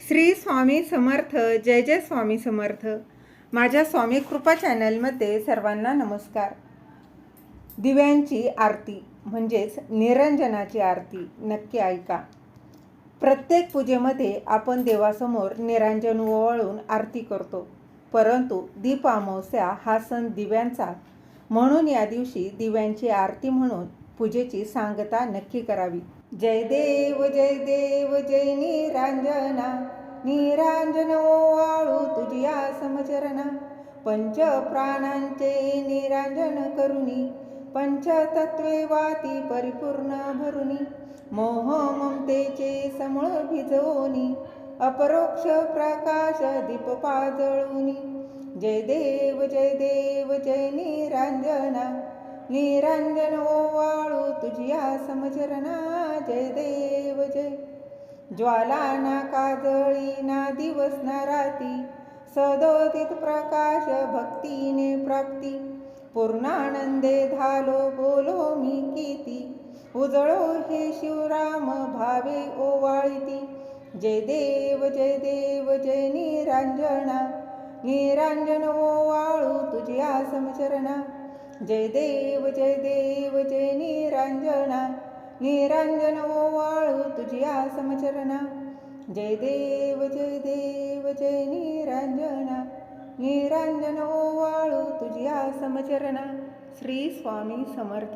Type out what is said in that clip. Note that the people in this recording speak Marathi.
श्री स्वामी समर्थ जय जय स्वामी समर्थ. माझ्या स्वामी कृपा चॅनलमध्ये सर्वांना नमस्कार. दिव्यांची आरती म्हणजेच निरंजनाची आरती नक्की ऐका. प्रत्येक पूजेमध्ये आपण देवासमोर निरांजन ओवाळून आरती करतो परंतु दीप अमावस्या हा सण दिव्यांचा म्हणून या दिवशी दिव्यांची आरती म्हणून पूजेची सांगता नक्की करावी. जय देव जय देव जय निरांजना. निरांजन ओवाळू तुझिया समचरणा पंच प्राणांचे निरांजन करुणी पंचतत्वे वाती परिपूर्ण भरुणी मोह ममतेचे समळ भिजवूनी. अपरोक्ष प्रकाश दीप पाजळुनी. जय देव जय देव जय निरांजना. निरांजन ओवाळू तुझिया समचरणा जय देव जय ज्वाला ना काजळी ना दिवस ना राती सदोदित प्रकाश भक्तीने प्राप्ती पूर्णानंदे धालो बोलो मी किती उजळो हे शिवराम भावे ओवाळीती जय देव जय देव जय निरांजना निरांजन ओवाळू तुझिया समचरणा जय देव जय देव जय निरांजना. निरांजन हो ओवाळू तुझी आसमचरणा जय देव जय देव जय निरांजना. निरांजन हो ओवाळू तुझी आसमचरणा श्री स्वामी समर्थ.